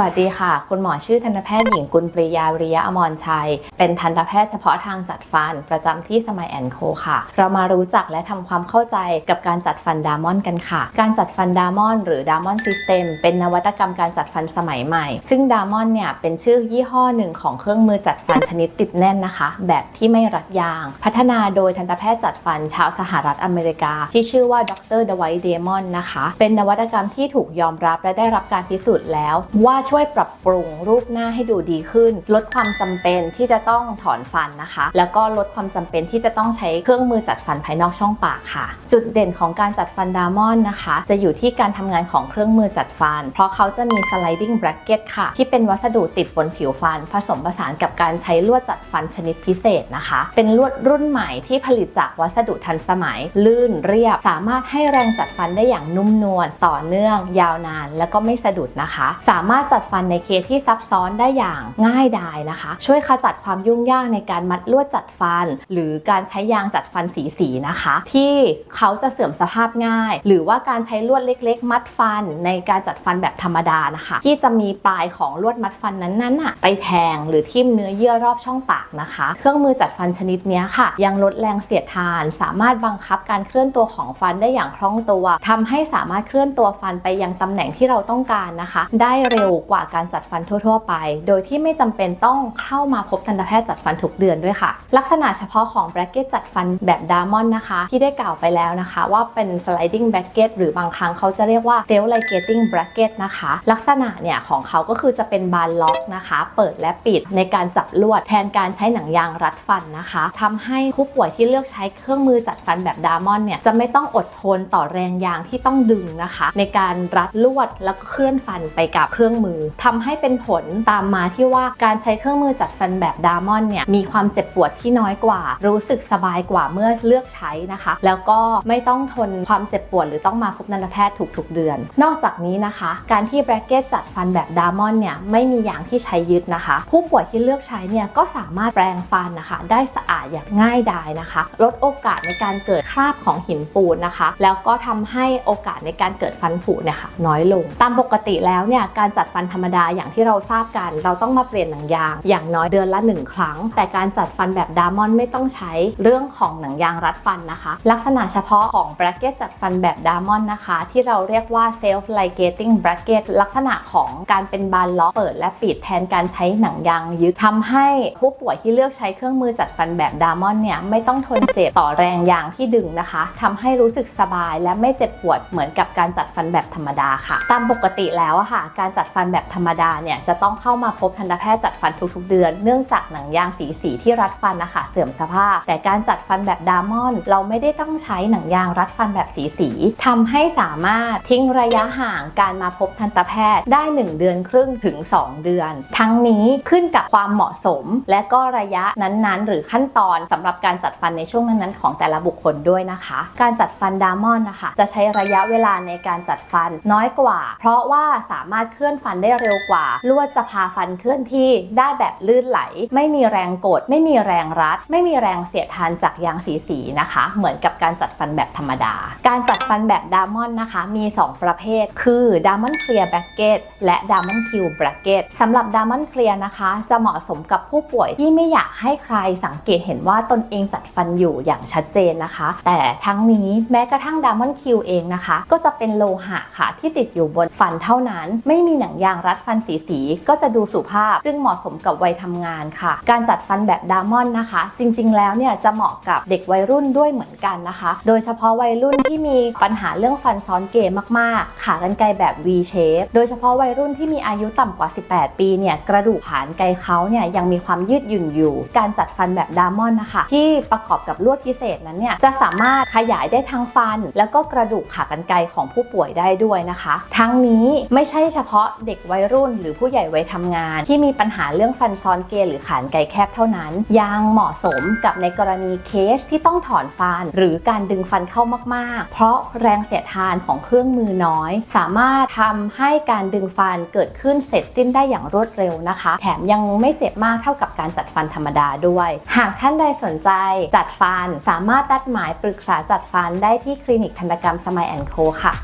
วัสดีค่ะ คุณหมอชื่อทันตแพทย์หญิงกุลปริยาวิริยะอมรชัย เป็นทันตแพทย์เฉพาะทางจัดฟันประจำที่สมัยแอนโคค่ะ เรามารู้จักและทำความเข้าใจกับการจัดฟันดามอนกันค่ะ การจัดฟันดามอนหรือดามอนซิสเต็มเป็นนวัตกรรมการจัดฟันสมัยใหม่ ซึ่งดามอนเนี่ยเป็นชื่อยี่ห้อหนึ่งของเครื่องมือจัดฟันชนิดติดแน่นนะคะ แบบที่ไม่รัดยาง พัฒนาโดยทันตแพทย์จัดฟันชาวสหรัฐอเมริกา ที่ชื่อว่าดรเดวิดเดมอนนะคะ เป็นนวัตกรรมที่ถูกยอมรับและได้รับการพิสูจน์แล้วว่าช่วยปรับปรุงรูปหน้าให้ดูดีขึ้น ลดความจำเป็นที่จะต้องถอนฟันนะคะ แล้วก็ลดความจำเป็นที่จะต้องใช้เครื่องมือจัดฟันภายนอกช่องปากค่ะ จุดเด่นของการจัดฟันดามอนนะคะ จะอยู่ที่การทำงานของเครื่องมือจัดฟัน เพราะเขาจะมี sliding bracket ค่ะ ที่เป็นวัสดุติดบนผิวฟัน ผสมผสานกับการใช้ลวดจัดฟันชนิดพิเศษนะคะ เป็นลวดรุ่นใหม่ที่ผลิตจากวัสดุทันสมัย ลื่นเรียบ สามารถให้แรงจัดฟันได้อย่างนุ่มนวลต่อเนื่อง ยาวนาน และก็ไม่สะดุดนะคะ สามารถจัดฟันในเคสที่ซับซ้อนได้อย่างง่ายดายนะคะ ช่วยขจัดความยุ่งยากในการมัดลวดจัดฟัน หรือการใช้ยางจัดฟันสีๆนะคะ ที่เขาจะเสื่อมสภาพง่าย หรือว่าการใช้ลวดเล็ก ๆ มัดฟัน ในการจัดฟันแบบธรรมดานะคะ ที่จะมีปลายของลวดมัดฟันนั้นๆน่ะไปแทงหรือทิ่มเนื้อเยื่อรอบช่องปากนะคะ เครื่องมือจัดฟันชนิดนี้ค่ะ ยังลดแรงเสียดทาน สามารถบังคับการเคลื่อนตัวของฟันได้อย่างคล่องตัวทำให้สามารถเคลื่อนตัวฟันไปยังตำแหน่งที่เราต้องการนะคะ ได้เร็วกว่าการจัดฟันทั่ว ๆ ไป โดยที่ไม่จำเป็นต้องเข้ามาพบทันตแพทย์จัดฟันทุกเดือนด้วยค่ะ ลักษณะเฉพาะของแบรกเกตจัดฟันแบบดามอนนะคะ ที่ได้กล่าวไปแล้วนะคะ ว่าเป็น sliding bracket หรือบางครั้งเขาจะเรียกว่า self ligating bracket นะคะ ลักษณะเนี่ยของเขาก็คือจะเป็นบานล็อกนะคะ เปิดและปิดในการจับลวดแทนการใช้หนังยางรัดฟันนะคะทำให้ผู้ป่วยที่เลือกใช้เครื่องมือจัดฟันแบบดามอนเนี่ยจะไม่ต้องอดทนต่อแรงยางที่ต้องดึงนะคะ ในการรัดลวดแล้วก็เคลื่อนฟันไปกับเครื่องมือทำให้เป็นผลตามมาที่ว่าการใช้เครื่องมือจัดฟันแบบดามอนเนี่ยมีความเจ็บปวดที่น้อยกว่า รู้สึกสบายกว่าเมื่อเลือกใช้นะคะ แล้วก็ไม่ต้องทนความเจ็บปวดหรือต้องมาพบทันตแพทย์ทุกๆเดือน นอกจากนี้นะคะ การที่แบรกเกตจัดฟันแบบดามอนเนี่ยไม่มียางที่ใช้ยึดนะคะ ผู้ป่วยที่เลือกใช้เนี่ยก็สามารถแปรงฟันนะคะ ได้สะอาดอย่างง่ายดายนะคะ ลดโอกาสในการเกิดคราบของหินปูนนะคะ แล้วก็ทำให้โอกาสในการเกิดฟันผุเนี่ยค่ะน้อยลง ตามปกติแล้วเนี่ยการจัดฟันธรรมดาอย่างที่เราทราบกัน เราต้องมาเปลี่ยนหนังยาง อย่างน้อยเดือนละ 1 ครั้ง แต่การจัดฟันแบบดามอนไม่ต้องใช้เรื่องของหนังยางรัดฟันนะคะ ลักษณะเฉพาะของแบรกเกตจัดฟันแบบดามอนนะคะ ที่เราเรียกว่า self ligating bracket ลักษณะของการเป็นบานล็อกเปิดและปิดแทนการใช้หนังยางยึดทำให้ผู้ป่วยที่เลือกใช้เครื่องมือจัดฟันแบบดามอนเนี่ยไม่ต้องทนเจ็บต่อแรงยางที่ดึงนะคะทำให้รู้สึกสบายและไม่เจ็บปวดเหมือนกับการจัดฟันแบบธรรมดาค่ะ ตามปกติแล้วอะค่ะ การจัดฟันแบบธรรมดาเนี่ยจะต้องเข้ามาพบทันตแพทย์จัดฟันทุกๆ เดือน เนื่องจากหนังยางสีสีที่รัดฟันนะคะเสื่อมสภาพ แต่การจัดฟันแบบดามอน เราไม่ได้ต้องใช้หนังยางรัดฟันแบบสีสีทำให้สามารถทิ้งระยะห่างการมาพบทันตแพทย์ได้ 1 เดือนครึ่งถึง 2 เดือน ทั้งนี้ขึ้นกับความเหมาะสม และก็ระยะนั้นๆ หรือขั้นตอนสำหรับการจัดฟันในช่วงนั้นๆของแต่ละบุคคลด้วยนะคะ การจัดฟันดามอนนะคะจะใช้ระยะเวลาในการจัดฟันน้อยกว่า เพราะว่าสามารถเคลื่อนฟันได้เร็วกว่า ลวดจะพาฟันเคลื่อนที่ได้แบบลื่นไหล ไม่มีแรงกด ไม่มีแรงรัด ไม่มีแรงเสียดทานจากยางสีสีนะคะ เหมือนกับการจัดฟันแบบธรรมดา การจัดฟันแบบดามอนนะคะ มี 2 ประเภท คือดามอนเคลียร์แบรกเกตและดามอนคิวแบรกเกตสำหรับดามอนเคลียร์นะคะ จะเหมาะสมกับผู้ป่วยที่ไม่อยากให้ใครสังเกตเห็นว่าตนเองจัดฟันอยู่อย่างชัดเจนนะคะ แต่ทั้งนี้แม้กระทั่งดามอนคิวเองนะคะ ก็จะเป็นโลหะค่ะที่ติดอยู่บนฟันเท่านั้น ไม่มีหนังยางรัดฟันสีสีก็จะดูสุภาพ จึงเหมาะสมกับวัยทำงานค่ะ การจัดฟันแบบดามอนนะคะ จริง ๆ แล้วเนี่ยจะเหมาะกับเด็กวัยรุ่นด้วยเหมือนกันนะคะ โดยเฉพาะวัยรุ่นที่มีปัญหาเรื่องฟันซ้อนเกยมากๆ ขากรรไกรแบบ V shape โดยเฉพาะวัยรุ่นที่มีอายุต่ำกว่า 18 ปีเนี่ยกระดูกฐานไกรเขาเนี่ยยังมีความยืดหยุ่นอยู่ การจัดฟันแบบดามอนนะคะ ที่ประกอบกับลวดพิเศษนั้นเนี่ยจะสามารถขยายได้ทั้งฟัน แล้วก็กระดูกขากรรไกรของผู้ป่วยได้ด้วยนะคะ ทั้งนี้ไม่ใช่เฉพาะเด็กวัยรุ่น หรือผู้ใหญ่วัยทำงาน ที่มีปัญหาเรื่องฟันซ้อนเกยหรือขานไกรแคบเท่านั้น ยังเหมาะสมกับในกรณีเคสที่ต้องถอนฟัน หรือการดึงฟันเข้ามากๆ เพราะแรงเสียดทานของเครื่องมือน้อย สามารถทำให้การดึงฟันเกิดขึ้นเสร็จสิ้นได้อย่างรวดเร็วนะคะ แถมยังไม่เจ็บมากเท่ากับการจัดฟันธรรมดาด้วย หากท่านใดสนใจจัดฟันสามารถนัดหมายปรึกษาจัดฟันได้ที่คลินิกทันตกรรมสมัยแอนโคค่ะ